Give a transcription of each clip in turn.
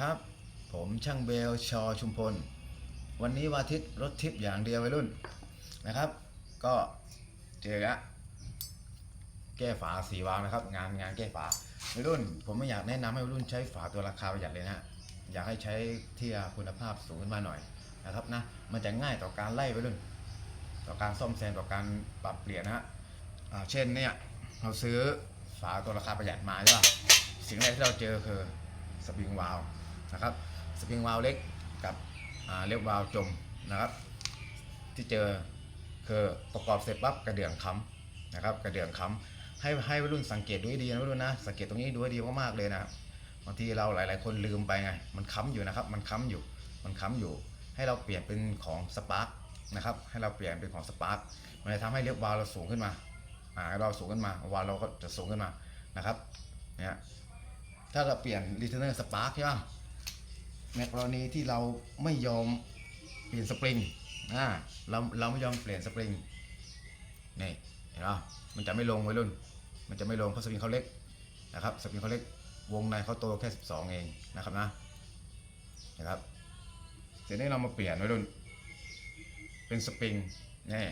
ครับ ผมช่างเบลชอชุมพล วันนี้วันอาทิตย์รถทิปอย่างเดียววัยรุ่นนะครับ ก็เจอละแก้ฝาสีวาล์วนะครับ งานงานแก้ฝาวัยรุ่น ผมไม่อยากแนะนำให้วัยรุ่นใช้ฝาตัวราคาประหยัดเลยนะอยากให้ใช้ที่คุณภาพสูงขึ้นมาหน่อยนะครับนะมันจะง่ายต่อการไล่วัยรุ่น ต่อการซ่อมแซมต่อการปรับเปลี่ยนนะฮะเช่นเนี่ยเราซื้อฝาตัวราคาประหยัดมาใช่ป่ะสิ่งแรกที่เราเจอคือสปริงวาล์ว นะครับสปริงวาล์วเล็กกับเรียกวาล์วจมนะครับ ที่เจอคือประกอบเสร็จปั๊บกระเดื่องค้ำนะครับ กระเดื่องค้ำให้ให้วัยรุ่นสังเกตดูให้ดีนะวัยรุ่นนะสังเกตตรงนี้ดูให้ดีมากๆเลยนะครับบางทีเราหลาย ๆ คนลืมไปไงมันค้ำอยู่นะครับ มันค้ำอยู่มันค้ำอยู่ ให้เราเปลี่ยนเป็นของสปาร์กนะครับให้เราเปลี่ยนเป็นของสปาร์กมันจะทำให้เลี้ยววาล์วเราสูงขึ้นมาอ่าเราสูงขึ้นมาวาล์วเราก็จะสูงขึ้นมานะครับเนี่ยถ้าเราเปลี่ยนรีเทนเนอร์สปาร์กใช่ป่ะ ในกรณีที่เราไม่ยอมเปลี่ยนสปริงอ่าเราเราไม่ยอมเปลี่ยนสปริงนี่เห็นป่ะมันจะไม่ลงไว้รุ่น มันจะไม่ลงเพราะสปริงเขาเล็กนะครับสปริงเขาเล็กวงในเขาโตแค่ 12 เองนะครับนะนะครับเสร็จนี้เรามาเปลี่ยนไว้รุ่น เป็นสปริงนี่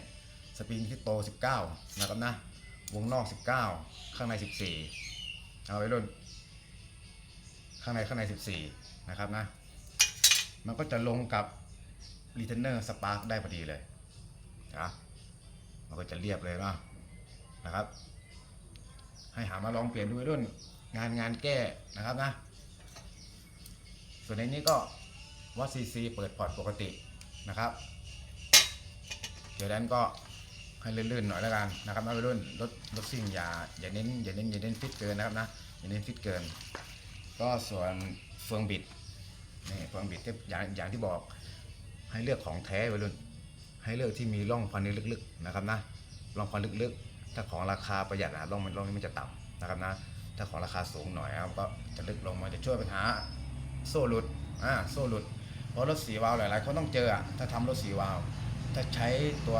สปริงที่โต 19 นะครับนะ วงนอก 19 ข้างใน 14 เอาไว้รุ่น ข้างในข้างใน 14 นะครับนะ มันก็จะลงกับ r e t e n e r Spark ได้พอดีเลยนะมันก็จะเรียบเลยนาะนะครับ ให้หามาลองเปลี่ยนดูไว้รุ่นงานงานแก้นะครับนะ ส่วนในนี้ก็วัดซีซีเปิดพอร์ตปกตินะครับเดี๋ยวนั้นก็ให้ลื่นๆหน่อยแล้วกันนะครับนะวัยรุ่นรถรถซิ่งอย่าอย่าเน้นอย่าเน้นอย่าเน้นฟิตเกินนะครับนะอย่าเน้นฟิตเกิน ก็ส่วนเฟืองบิด นี่เฟืองบิดที่อย่างอย่างที่บอก ให้เลือกของแท้วัยรุ่น ให้เลือกที่มีร่องควันลึกๆนะครับนะร่องควันลึกๆ ถ้าของราคาประหยัดนะร่องมันร่องนี้มันจะต่ำนะครับนะ ถ้าของราคาสูงหน่อยก็จะลึกลงมาจะช่วยปัญหาโซ่หลุดอ่าโซ่หลุดเพราะรถสีวาล์วหลายๆคนต้องเจออะถ้าทำรถสีวาล์วถ้าใช้ตัว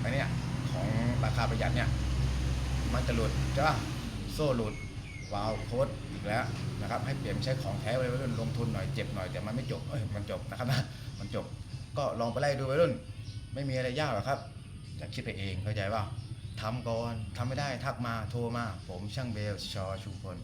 ไอเนี้ยของราคาประหยัดเนี่ยมันจะหลุดใช่ป่ะโซ่หลุด วาล์วโคตอีกแล้วนะครับให้เปลี่ยนใช้ของแท้ไว้รุ่นลงทุนหน่อยเจ็บหน่อยแต่มันไม่จบเอ้ยมันจบนะครับนะมันจบก็ลองไปไล่ดูไว้รุ่น ไม่มีอะไรยากหรอกครับอย่าคิดไปเองเข้าใจว่าทำก่อนทำไม่ได้ทักมาโทรมา ผมช่างเบลชอชุมพล